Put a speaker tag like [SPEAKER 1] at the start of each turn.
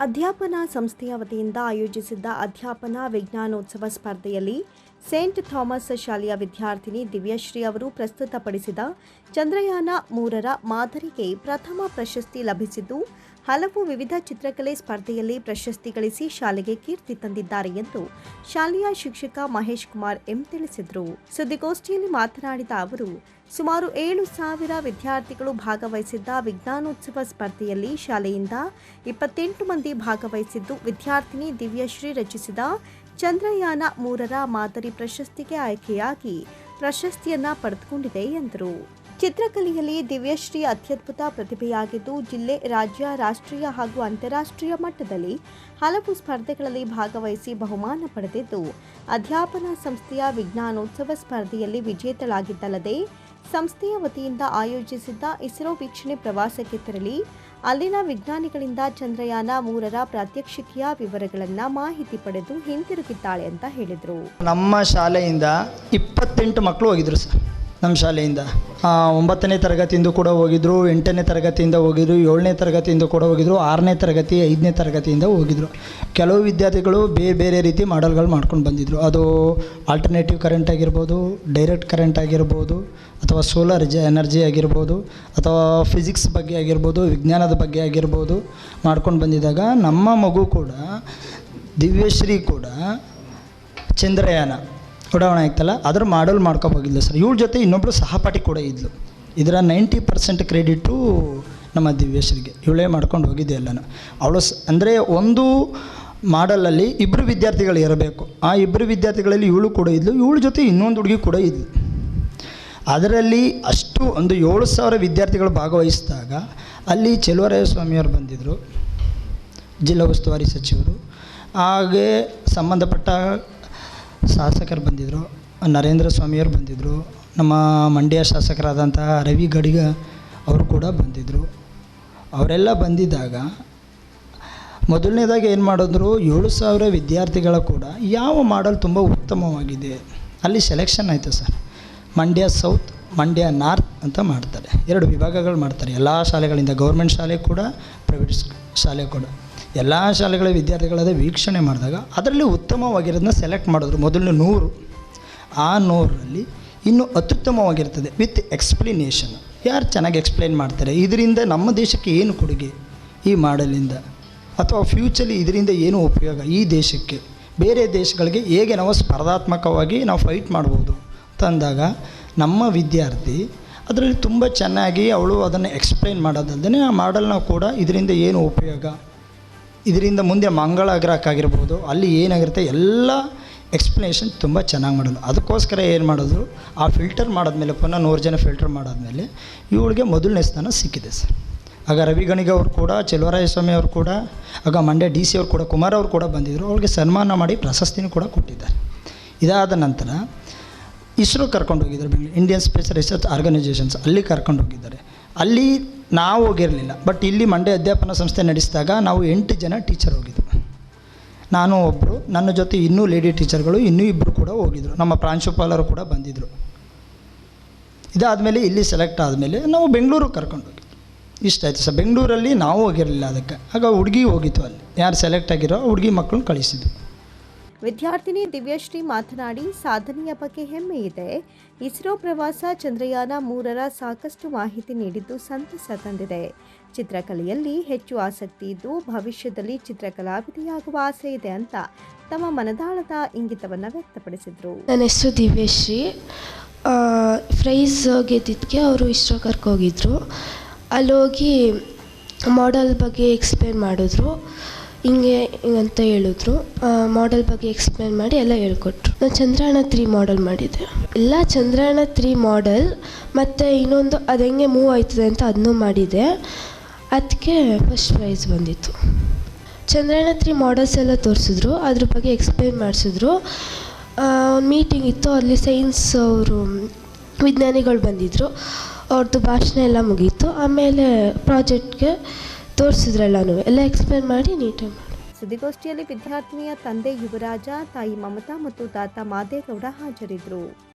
[SPEAKER 1] ಅಧ್ಯಾಪನ ಸಂಸ್ಥೆಯ ವತಿಯಿಂದ ಆಯೋಜಿಸಿದ್ದ ಅಧ್ಯಾಪನ ವಿಜ್ಞಾನೋತ್ಸವ ಸ್ಪರ್ಧೆಯಲ್ಲಿ ಸೇಂಟ್ ಥಾಮಸ್ ಶಾಲೆಯ ವಿದ್ಯಾರ್ಥಿನಿ ದಿವ್ಯಶ್ರೀ ಅವರು ಪ್ರಸ್ತುತಪಡಿಸಿದ ಚಂದ್ರಯಾನ ಮೂರರ ಮಾದರಿಗೆ ಪ್ರಥಮ ಪ್ರಶಸ್ತಿ ಲಭಿಸಿದ್ದು ಹಲವು ವಿವಿಧ ಚಿತ್ರಕಲೆ ಸ್ಪರ್ಧೆಯಲ್ಲಿ ಪ್ರಶಸ್ತಿ ಗಳಿಸಿ ಶಾಲೆಗೆ ಕೀರ್ತಿ ತಂದಿದ್ದಾರೆ ಎಂದು ಶಾಲೆಯ ಶಿಕ್ಷಕ ಮಹೇಶ್ ಕುಮಾರ್ ಎಂ ತಿಳಿಸಿದರು. ಸುದ್ದಿಗೋಷ್ಠಿಯಲ್ಲಿ ಮಾತನಾಡಿದ ಅವರು, ಸುಮಾರು ಏಳು ಸಾವಿರ ವಿದ್ಯಾರ್ಥಿಗಳು ಭಾಗವಹಿಸಿದ್ದ ವಿಜ್ಞಾನೋತ್ಸವ ಸ್ಪರ್ಧೆಯಲ್ಲಿ ಶಾಲೆಯಿಂದ ಇಪ್ಪತ್ತೆಂಟು ಮಂದಿ ಭಾಗವಹಿಸಿದ್ದು, ವಿದ್ಯಾರ್ಥಿನಿ ದಿವ್ಯಶ್ರೀ ರಚಿಸಿದ ಚಂದ್ರಯಾನ ಮೂರರ ಮಾದರಿ ಪ್ರಶಸ್ತಿಗೆ ಆಯ್ಕೆಯಾಗಿ ಪ್ರಶಸ್ತಿಯನ್ನ ಪಡೆದುಕೊಂಡಿದೆ ಎಂದರು. ಚಿತ್ರಕಲೆಯಲ್ಲಿ ದಿವ್ಯಶ್ರೀ ಅತ್ಯದ್ಭುತ ಪ್ರತಿಭೆಯಾಗಿದ್ದು, ಜಿಲ್ಲೆ, ರಾಜ್ಯ, ರಾಷ್ಟ್ರೀಯ ಹಾಗೂ ಅಂತಾರಾಷ್ಟ್ರೀಯ ಮಟ್ಟದಲ್ಲಿ ಹಲವು ಸ್ಪರ್ಧೆಗಳಲ್ಲಿ ಭಾಗವಹಿಸಿ ಬಹುಮಾನ ಪಡೆದಿದ್ದು, ಅಧ್ಯಾಪನಾ ಸಂಸ್ಥೆಯ ವಿಜ್ಞಾನೋತ್ಸವ ಸ್ಪರ್ಧೆಯಲ್ಲಿ ವಿಜೇತಳಾಗಿದ್ದಲ್ಲದೆ, ಸಂಸ್ಥೆಯ ವತಿಯಿಂದ ಆಯೋಜಿಸಿದ್ದ ಇಸ್ರೋ ವೀಕ್ಷಣೆ ಪ್ರವಾಸಕ್ಕೆ ತೆರಳಿ, ಅಲ್ಲಿನ ವಿಜ್ಞಾನಿಗಳಿಂದ ಚಂದ್ರಯಾನ ಮೂರರ ಪ್ರಾತ್ಯಕ್ಷಿಕೆಯ ವಿವರಗಳನ್ನು ಮಾಹಿತಿ ಪಡೆದು ಹಿಂತಿರುಗಿದ್ದಾಳೆ ಅಂತ ಹೇಳಿದರು.
[SPEAKER 2] ನಮ್ಮ ಶಾಲೆಯಿಂದ ಇಪ್ಪತ್ತೆಂಟು ಮಕ್ಕಳು ಹೋಗಿದ್ರು ಸರ್. ನಮ್ಮ ಶಾಲೆಯಿಂದ. ಒಂಬತ್ತನೇ ತರಗತಿಯಿಂದ ಕೂಡ ಹೋಗಿದ್ರು, ಎಂಟನೇ ತರಗತಿಯಿಂದ ಹೋಗಿದ್ರು, ಏಳನೇ ತರಗತಿಯಿಂದ ಕೂಡ ಹೋಗಿದ್ರು, ಆರನೇ ತರಗತಿ, ಐದನೇ ತರಗತಿಯಿಂದ ಹೋಗಿದ್ರು. ಕೆಲವು ವಿದ್ಯಾರ್ಥಿಗಳು ಬೇರೆ ಬೇರೆ ರೀತಿ ಮಾಡಲ್ಗಳು ಮಾಡ್ಕೊಂಡು ಬಂದಿದ್ರು. ಅದು ಆಲ್ಟರ್ನೇಟಿವ್ ಕರೆಂಟ್ ಆಗಿರ್ಬೋದು ಡೈರೆಕ್ಟ್ ಕರೆಂಟ್ ಆಗಿರ್ಬೋದು, ಅಥವಾ ಸೋಲಾರ್ ಜ ಎನರ್ಜಿ ಆಗಿರ್ಬೋದು, ಅಥವಾ ಫಿಸಿಕ್ಸ್ ಬಗ್ಗೆ ಆಗಿರ್ಬೋದು, ವಿಜ್ಞಾನದ ಬಗ್ಗೆ ಆಗಿರ್ಬೋದು ಮಾಡ್ಕೊಂಡು ಬಂದಿದ್ದಾಗ ನಮ್ಮ ಮಗು ಕೂಡ ದಿವ್ಯಶ್ರೀ ಕೂಡ ಚಂದ್ರಯಾನ. ಉಡಾವಣೆ ಆಯ್ತಲ್ಲ, ಅದ್ರ ಮಾಡಲ್ ಮಾಡ್ಕೊಬೋಗಿಲ್ಲ ಸರ್. ಇವಳ ಜೊತೆ ಇನ್ನೊಬ್ರು ಸಹಪಾಠಿ ಕೂಡ ಇದ್ಲು. ಇದರ ನೈಂಟಿ ಪರ್ಸೆಂಟ್ ಕ್ರೆಡಿಟು ನಮ್ಮ ದಿವ್ಯಶ್ರೀಗೆ. ಇವಳೇ ಮಾಡ್ಕೊಂಡು ಹೋಗಿದ್ದೆ ಎಲ್ಲನೂ. ಅವಳು ಸ್, ಅಂದರೆ ಒಂದು ಮಾಡಲಲ್ಲಿ ಇಬ್ಬರು ವಿದ್ಯಾರ್ಥಿಗಳು ಇರಬೇಕು. ಆ ಇಬ್ಬರು ವಿದ್ಯಾರ್ಥಿಗಳಲ್ಲಿ ಇವಳು ಕೂಡ ಇದ್ಲು, ಇವಳ ಜೊತೆ ಇನ್ನೊಂದು ಹುಡುಗಿ ಕೂಡ ಇದ್ಲು. ಅದರಲ್ಲಿ ಅಷ್ಟು ಒಂದು ಏಳು ಸಾವಿರ ವಿದ್ಯಾರ್ಥಿಗಳು ಭಾಗವಹಿಸಿದಾಗ ಅಲ್ಲಿ ಚೆಲುವರಾಯ ಸ್ವಾಮಿಯವರು ಬಂದಿದ್ದರು ಜಿಲ್ಲಾ ಉಸ್ತುವಾರಿ ಸಚಿವರು. ಹಾಗೆ ಸಂಬಂಧಪಟ್ಟ ಶಾಸಕರು ಬಂದಿದ್ದರು ನರೇಂದ್ರ ಸ್ವಾಮಿಯವರು ಬಂದಿದ್ದರು ನಮ್ಮ ಮಂಡ್ಯ ಶಾಸಕರಾದಂತಹ ರವಿ ಗಡಿಗ ಅವರು ಕೂಡ ಬಂದಿದ್ದರು ಅವರೆಲ್ಲ ಬಂದಿದ್ದಾಗ ಮೊದಲನೇದಾಗಿ ಏನು ಮಾಡಿದ್ರು, ಏಳು ಸಾವಿರ ವಿದ್ಯಾರ್ಥಿಗಳ ಕೂಡ ಯಾವ ಮಾಡಲ್ ತುಂಬ ಉತ್ತಮವಾಗಿದೆ. ಅಲ್ಲಿ ಸೆಲೆಕ್ಷನ್ ಆಯಿತು sir. Mandya south, Mandya north ಅಂತ ಮಾಡ್ತಾರೆ. ಎರಡು ವಿಭಾಗಗಳು ಮಾಡ್ತಾರೆ. ಎಲ್ಲ ಶಾಲೆಗಳಿಂದ ಗೌರ್ಮೆಂಟ್ ಶಾಲೆ ಕೂಡ, ಪ್ರೈವೇಟ್ ಶಾಲೆ ಕೂಡ. ಎಲ್ಲ ಶಾಲೆಗಳ ವಿದ್ಯಾರ್ಥಿಗಳದ ವೀಕ್ಷಣೆ ಮಾಡಿದಾಗ ಅದರಲ್ಲಿ ಉತ್ತಮವಾಗಿರೋದನ್ನ ಸೆಲೆಕ್ಟ್ ಮಾಡಿದ್ರು. ಮೊದಲನೇ ನೂರು, ಆ ನೂರರಲ್ಲಿ ಇನ್ನೂ ಅತ್ಯುತ್ತಮವಾಗಿರ್ತದೆ ವಿತ್ ಎಕ್ಸ್ಪ್ಲನೇಷನ್ ಯಾರು ಚೆನ್ನಾಗಿ ಎಕ್ಸ್ಪ್ಲೈನ್ ಮಾಡ್ತಾರೆ? ಇದರಿಂದ ನಮ್ಮ ದೇಶಕ್ಕೆ ಏನು ಕೊಡುಗೆ? ಈ ಮಾಡಲಿಂದ ಅಥವಾ ಫ್ಯೂಚರ್ಲಿ ಇದರಿಂದ ಏನು ಉಪಯೋಗ? ಈ ದೇಶಕ್ಕೆ. ಬೇರೆ ದೇಶಗಳಿಗೆ ಹೇಗೆ ನಾವು ಸ್ಪರ್ಧಾತ್ಮಕವಾಗಿ ನಾವು ಫೈಟ್ ಮಾಡ್ಬೋದು? ತಂದಾಗ ನಮ್ಮ ವಿದ್ಯಾರ್ಥಿ ಅದರಲ್ಲಿ ತುಂಬ ಚೆನ್ನಾಗಿ ಅವಳು ಅದನ್ನು ಎಕ್ಸ್ಪ್ಲೈನ್ ಮಾಡೋದಲ್ಲದೆ ಆ ಮಾಡಲ್ನ ಕೂಡ ಇದರಿಂದ ಏನು ಉಪಯೋಗ? ಇದರಿಂದ ಮುಂದೆ ಮಂಗಳ ಗ್ರಹಕ್ಕಾಗಿರ್ಬೋದು ಅಲ್ಲಿ ಏನಾಗಿರುತ್ತೆ ಎಲ್ಲ ಎಕ್ಸ್ಪ್ಲನೇಷನ್ ತುಂಬ ಚೆನ್ನಾಗಿ ಮಾಡೋದು. ಅದಕ್ಕೋಸ್ಕರ ಏನು ಮಾಡಿದ್ರು ಆ ಫಿಲ್ಟರ್ ಮಾಡಿದ್ಮೇಲೆ, ಪುನಃ ನೂರು ಜನ ಫಿಲ್ಟರ್ ಮಾಡಾದ್ಮೇಲೆ ಇವಳಿಗೆ ಮೊದಲನೇ ಸ್ಥಾನ ಸಿಕ್ಕಿದೆ ಸರ್. ಆಗ ರವಿ ಗಣಿಗ ಅವರು ಕೂಡ ಚೆಲುವರಾಯ ಸ್ವಾಮಿ ಅವರು ಕೂಡ, ಆಗ ಮಂಡ್ಯ ಡಿ ಸಿ ಅವರು ಕೂಡ, ಕುಮಾರ್ ಅವರು ಕೂಡ ಬಂದಿದ್ದರು ಅವ್ರಿಗೆ ಸನ್ಮಾನ ಮಾಡಿ ಪ್ರಶಸ್ತಿನೂ ಕೂಡ ಕೊಟ್ಟಿದ್ದಾರೆ. ಇದಾದ ನಂತರ ಇಸ್ರೋ ಕರ್ಕೊಂಡು ಹೋಗಿದ್ದಾರೆ ಇಂಡಿಯನ್ ಸ್ಪೇಸ್ ರಿಸರ್ಚ್ ಆರ್ಗನೈಸೇಷನ್ಸ್ ಅಲ್ಲಿ ಕರ್ಕೊಂಡು ಹೋಗಿದ್ದಾರೆ ಅಲ್ಲಿ ನಾವು ಹೋಗಿರಲಿಲ್ಲ. ಬಟ್ ಇಲ್ಲಿ ಮಂಡ್ಯ ಅಧ್ಯಾಪನ ಸಂಸ್ಥೆ ನಡೆಸಿದಾಗ ನಾವು ಎಂಟು ಜನ ಟೀಚರ್ ಹೋಗಿದ್ದರು ನಾನು ಒಬ್ಬರು ನನ್ನ ಜೊತೆ ಇನ್ನೂ ಲೇಡಿ ಟೀಚರ್ಗಳು ಇನ್ನೂ ಇಬ್ಬರು ಕೂಡ ಹೋಗಿದ್ದರು ನಮ್ಮ ಪ್ರಾಂಶುಪಾಲರು ಕೂಡ ಬಂದಿದ್ದರು ಇದಾದಮೇಲೆ ಇಲ್ಲಿ ಸೆಲೆಕ್ಟ್ ಆದಮೇಲೆ ನಾವು ಬೆಂಗಳೂರಿಗೆ ಕರ್ಕೊಂಡು ಹೋಗಿದ್ವಿ. ಇಷ್ಟ ಆಯಿತು ಸರ್. ಬೆಂಗಳೂರಲ್ಲಿ ನಾವು ಹೋಗಿರಲಿಲ್ಲ ಅದಕ್ಕೆ. ಆಗ ಹುಡುಗಿ ಹೋಗಿತ್ತು ಅಲ್ಲಿ. ಯಾರು ಸೆಲೆಕ್ಟ್ ಆಗಿರೋ ಹುಡುಗಿ ಮಕ್ಕಳನ್ನ ಕಳಿಸಿದ್ವಿ.
[SPEAKER 1] ವಿದ್ಯಾರ್ಥಿನಿ ದಿವ್ಯಶ್ರೀ ಮಾತನಾಡಿ, ಸಾಧನೆಯ ಬಗ್ಗೆ ಹೆಮ್ಮೆ ಇದೆ. ಇಸ್ರೋ ಪ್ರವಾಸ ಚಂದ್ರಯಾನ ಮೂರರ ಸಾಕಷ್ಟು ಮಾಹಿತಿ ನೀಡಿದ್ದು ಸಂತಸ ತಂದಿದೆ. ಚಿತ್ರಕಲೆಯಲ್ಲಿ ಹೆಚ್ಚು ಆಸಕ್ತಿ ಇದ್ದು, ಭವಿಷ್ಯದಲ್ಲಿ ಚಿತ್ರಕಲಾವಿದೆಯಾಗುವ ಆಸೆ ಇದೆ ಅಂತ ತಮ್ಮ ಮನದಾಳದ ಇಂಗಿತವನ್ನು ವ್ಯಕ್ತಪಡಿಸಿದರು.
[SPEAKER 3] ನನ್ನ ಹೆಸರು ದಿವ್ಯಶ್ರೀ. ಪ್ರೈಸ್ ಗೆದ್ದಿದ್ದಕ್ಕೆ ಅವರು ಇಸ್ರೋ ಕರ್ಕೋಗಿದ್ರು ಅಲ್ಲೋಗಿ ಮಾಡೆಲ್ ಬಗ್ಗೆ ಎಕ್ಸ್ಪ್ಲೇನ್ ಮಾಡಿದ್ರು. ಹಿಂಗೆ ಹಿಂಗಂತ ಹೇಳಿದ್ರು. ಮಾಡೆಲ್ ಬಗ್ಗೆ ಎಕ್ಸ್ಪ್ಲೇನ್ ಮಾಡಿ ಎಲ್ಲ ಹೇಳ್ಕೊಟ್ರು. ನಾನು ಚಂದ್ರಯಾನ ತ್ರೀ ಮಾಡೆಲ್ ಮಾಡಿದ್ದೆ ಎಲ್ಲ ಚಂದ್ರಯಾನ ತ್ರೀ ಮಾಡೆಲ್ ಮತ್ತು ಇನ್ನೊಂದು ಅದು ಹೆಂಗೆ ಮೂವ್ ಆಯ್ತದೆ ಅಂತ ಅದನ್ನೂ ಮಾಡಿದೆ. ಅದಕ್ಕೆ ಫಸ್ಟ್ ಪ್ರೈಸ್ ಬಂದಿತ್ತು. ಚಂದ್ರಯಾನ ತ್ರೀ ಮಾಡೆಲ್ಸ್ ಎಲ್ಲ ತೋರಿಸಿದ್ರು, ಅದ್ರ ಬಗ್ಗೆ ಎಕ್ಸ್ಪ್ಲೇನ್ ಮಾಡಿಸಿದ್ರು. ಒಂದು ಮೀಟಿಂಗ್ ಇತ್ತು, ಅಲ್ಲಿ ಸೈನ್ಸ್ ಅವರು ವಿಜ್ಞಾನಿಗಳು ಬಂದಿದ್ದರು ಅವ್ರದ್ದು ಭಾಷಣ ಎಲ್ಲ ಮುಗೀತು. ಆಮೇಲೆ ಪ್ರಾಜೆಕ್ಟ್ಗೆ ತೋರಿಸಿದ್ರೆಲ್ಲನೂ ಎಲ್ಲ ಎಕ್ಸ್ಪ್ಲೇನ್ ಮಾಡಿ ನೀಟಾಗಿ ಮಾಡಿ.
[SPEAKER 1] ಸುದ್ದಿಗೋಷ್ಠಿಯಲ್ಲಿ ವಿದ್ಯಾರ್ಥಿನಿಯ ತಂದೆ ಯುವರಾಜ, ತಾಯಿ ಮಮತಾ ಮತ್ತು ತಾತ ಮಾದೇಗೌಡ ಹಾಜರಿದ್ದರು